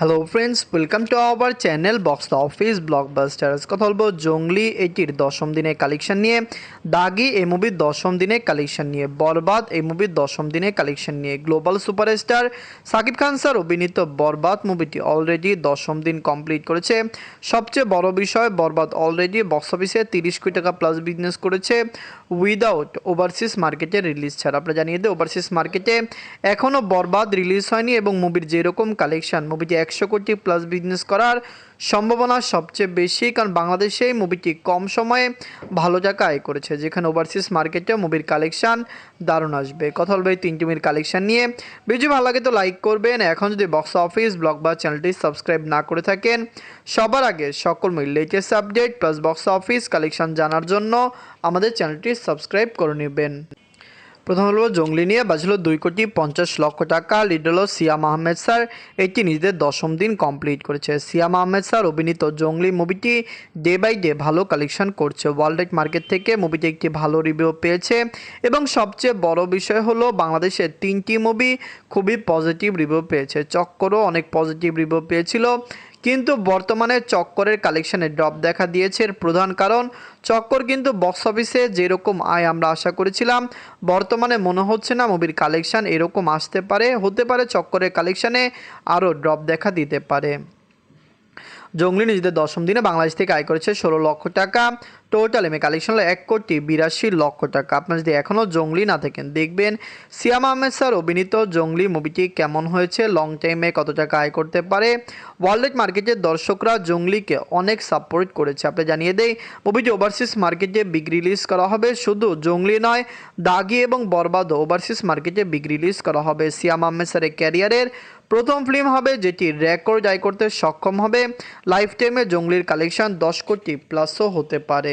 Hello friends welcome to our channel box office blockbusters কথা বলব জঙ্গলি এটির দশম দিনের কালেকশন নিয়ে। দাগি এই মুভির দশম দিনের কালেকশন নিয়ে। বরবাদ এই মুভির দশম দিনের কালেকশন নিয়ে। Global superstar Shakib Khan sir অভিনীত বরবাদ মুভিটি অলরেডি দশম দিন কমপ্লিট করেছে। সবচেয়ে বড় বিষয়, বরবাদ অলরেডি বক্স অফিসে তিরিশ কোটি টাকা প্লাস বিজনেস করেছে। উইদাউট ওভারসিস মার্কেটে রিলিজ ছাড়া। আপনারা জানিয়ে দিই ওভারসিস মার্কেটে এখনও বরবাদ রিলিজ হয়নি এবং মুভির যেরকম কালেকশন মুভিটি একশো কোটি প্লাস বিজনেস করার সম্ভাবনা সবচেয়ে বেশি, কারণ বাংলাদেশে মুভিটি কম সময়ে ভালো টাকা আয় করেছে, যেখানে ওভারসিজ মার্কেটে মুভির কালেকশান দারুণ আসবে। কথা বলবে এই তিনটি মুভির কালেকশান নিয়ে। ভিডিও ভালো লাগে তো লাইক করবেন। এখন যদি বক্স অফিস ব্লগ বা চ্যানেলটি সাবস্ক্রাইব না করে থাকেন, সবার আগে সকল মুভির latest update plus box office collection জানার জন্য আমাদের চ্যানেলটি সাবস্ক্রাইব করে নেবেন। প্রথম হলো জঙ্গলি নিয়ে বাজলো দুই কোটি পঞ্চাশ লক্ষ টাকা। লিড হলো সিয়াম আহমেদ স্যার, এটি নিজেদের দশম দিন কমপ্লিট করেছে। সিয়াম আহমেদ স্যার অভিনীত জঙ্গলি মুভিটি ডে বাই ডে ভালো কালেকশন করছে। ওয়ার্ল্ড মার্কেট থেকে মুভিটি একটি ভালো রিভিউ পেয়েছে। এবং সবচেয়ে বড় বিষয় হলো বাংলাদেশের তিনটি মুভি খুবই পজিটিভ রিভিউ পেয়েছে। চক্করও অনেক পজিটিভ রিভিউ পেয়েছিল। কিন্তু বর্তমানে চক্করের কালেকশানে ড্রপ দেখা দিয়েছে এর প্রধান কারণ, চক্কর কিন্তু বক্স অফিসে যেরকম আয় আমরা আশা করেছিলাম, বর্তমানে মনে হচ্ছে না মুভির কালেকশান এরকম আসতে পারে, হতে পারে চক্করের কালেকশানে আরও ড্রপ দেখা দিতে পারে। জঙ্গলি নিজেদের দশম দিনে বাংলাদেশ থেকে আয় করেছে ষোলো লক্ষ টাকা। টোটাল এমএ কালেকশন হলো এক কোটি বিরাশি লক্ষ টাকা। আপনারা যদি এখনও জঙ্গলি না থাকেন, দেখবেন সিয়াম আহমেদ স্যার অভিনীত জঙ্গলি মুভিটি কেমন হয়েছে লং টাইমে কত টাকা আয় করতে পারে। ওয়ার্ল্ড মার্কেটের দর্শকরা জঙ্গলিকে অনেক সাপোর্ট করেছে। আপনি জানিয়ে দেই, মুভিটি ওভারসিজ মার্কেটে বিগ রিলিজ করা হবে। শুধু জঙ্গলি নয়, দাগি এবং বরবাদও ওভারসিজ মার্কেটে বিগ রিলিজ করা হবে। সিয়াম আহমেদ স্যারের ক্যারিয়ারের প্রথম ফিল্ম হবে যেটি রেকর্ড আয় করতে সক্ষম হবে। লাইফ টাইমে জঙ্গলির কালেকশন দশ কোটি প্লাসও হতে পারে।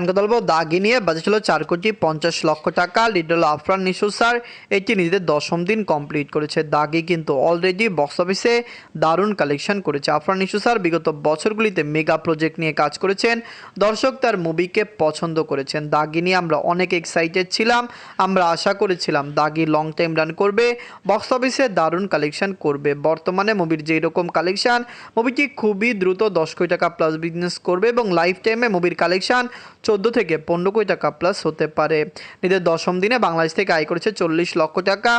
কথা বলব দাগি নিয়ে বাজেট ছিল চার কোটি পঞ্চাশ লক্ষ টাকা। লিডল আফরান নিশু স্যার এটি নিজেদের দশম দিন কমপ্লিট করেছে। দাগি কিন্তু অলরেডি বক্স অফিসে দারুণ কালেকশন করেছে। আফরান নিশু স্যার বিগত বছরগুলিতে মেগা প্রজেক্ট নিয়ে কাজ করেছেন। দর্শক তার মুভিকে পছন্দ করেছেন। দাগি নিয়ে আমরা অনেক এক্সাইটেড ছিলাম। আমরা আশা করেছিলাম দাগি লং টাইম রান করবে বক্স অফিসে দারুণ কালেকশন করবে। বর্তমানে মুভির যেই রকম কালেকশন মুভিটি খুবই দ্রুত দশ কোটি টাকা প্লাস বিজনেস করবে এবং লাইফ টাইমে মুভির কালেকশন চোদ্দ থেকে পনেরো কোটি টাকা প্লাস হতে পারে। নিজের দশম দিনে বাংলাদেশ থেকে আয় করেছে চল্লিশ লক্ষ টাকা।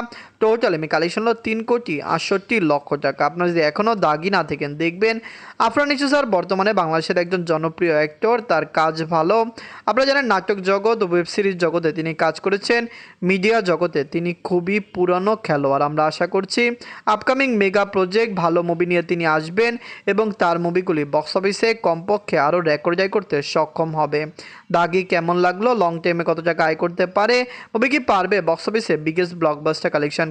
টোটাল এমি কালেকশন হলো তিন কোটি আটষট্টি লক্ষ টাকা। আপনারা যদি এখনও দাগি না থাকেন, দেখবেন আফরান ইসু স্যার বর্তমানে বাংলাদেশের একজন জনপ্রিয় অ্যাক্টর তার কাজ ভালো। আপনারা জানেন নাটক জগৎ ওয়েব সিরিজ জগতে তিনি কাজ করেছেন মিডিয়া জগতে তিনি খুবই পুরনো খেলোয়াড়, আমরা আশা করছি। আপকামিং মেগা প্রজেক্ট ভালো মুভি নিয়ে তিনি আসবেন এবং তার মুভিগুলি বক্স অফিসে কমপক্ষে আরও রেকর্ড আয় করতে সক্ষম হবে। দাগি কেমন লাগল? লং টাইমে কত টাকা আয় করতে পারে? মুভি কি পারবে? বক্স অফিসে বিগেস্ট ব্লকবাস্টার কালেকশন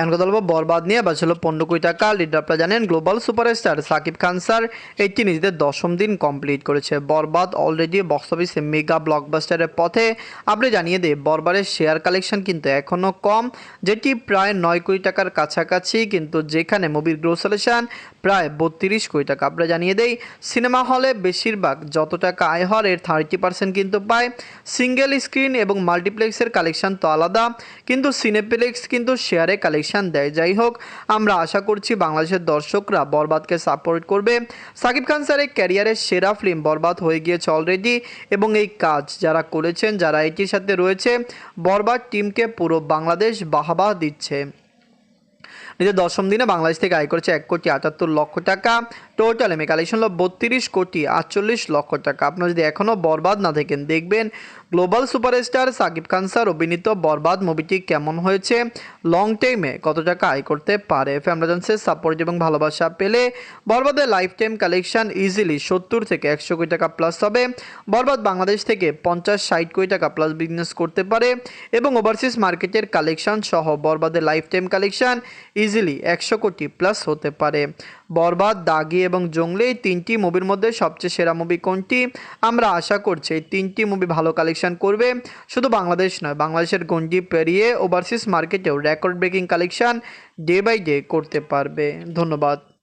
এখন কথা বলব বরবাদ নিয়ে বাঁচলো পনেরো কোটি টাকা। লিডার আপনারা জানেন global superstar Shakib Khan sir এটি নিজেদের দশম দিন কমপ্লিট করেছে। বরবাদ অলরেডি বক্স অফিসে মেগা ব্লকবাস্টারের পথে। আপনি জানিয়ে দিই বরবারের শেয়ার কালেকশন কিন্তু এখনও কম, যেটি প্রায় নয় কোটি টাকার কাছাকাছি, কিন্তু যেখানে মুভির গ্রোসালেশন প্রায় বত্রিশ কোটি টাকা। আমরা জানিয়ে দেই সিনেমা হলে বেশিরভাগ যত টাকা আয় হওয়ার এর থার্টি পার্সেন্ট কিন্তু পায়। সিঙ্গেল স্ক্রিন এবং মাল্টিপ্লেক্সের কালেকশন তো আলাদা, কিন্তু সিনেপ্লেক্স কিন্তু শেয়ারে কালেকশন দেয়। যাই হোক আমরা আশা করছি বাংলাদেশের দর্শকরা বরবাদকে সাপোর্ট করবে। সাকিব খান স্যারের ক্যারিয়ারের সেরা ফিল্ম বরবাদ হয়ে গিয়েছে অলরেডি এবং এই কাজ যারা করেছেন, যারা এটির সাথে রয়েছে, বরবাদ টিমকে পুরো বাংলাদেশ বাহাবা দিচ্ছে। নিজের দশম দিনে বাংলাদেশ থেকে আয় করেছে এক কোটি আটাত্তর লক্ষ টাকা। টোটাল এমএ কালেকশন হলো বত্রিশ কোটি আটচল্লিশ লক্ষ টাকা। আপনারা যদি এখনও বরবাদ না থাকেন, দেখবেন global superstar Shakib Khan sir অভিনীত বরবাদ মুভিটি কেমন হয়েছে? লং টাইমে কত টাকা আয় করতে পারে? ফ্যামরাজন্সের সাপোর্ট এবং ভালোবাসা পেলে বরবাদের লাইফ টাইম কালেকশন ইজিলি সত্তর থেকে একশো কোটি টাকা প্লাস হবে। বরবাদ বাংলাদেশ থেকে পঞ্চাশ, ষাট কোটি টাকা প্লাস বিজনেস করতে পারে এবং ওভারসিজ মার্কেটের কালেকশন সহ বরবাদের লাইফ টাইম কালেকশন ইজিলি একশো কোটি প্লাস হতে পারে। বরবাদ, দাগি এবং জঙ্গলে এই তিনটি মুভির মধ্যে সবচেয়ে সেরা মুভি কোনটি? আমরা আশা করছি এই তিনটি মুভি ভালো কালেকশন করবে। শুধু বাংলাদেশ নয়, বাংলাদেশের গণ্ডি পেরিয়ে overseas মার্কেটেও record breaking collection day by day করতে পারবে। ধন্যবাদ।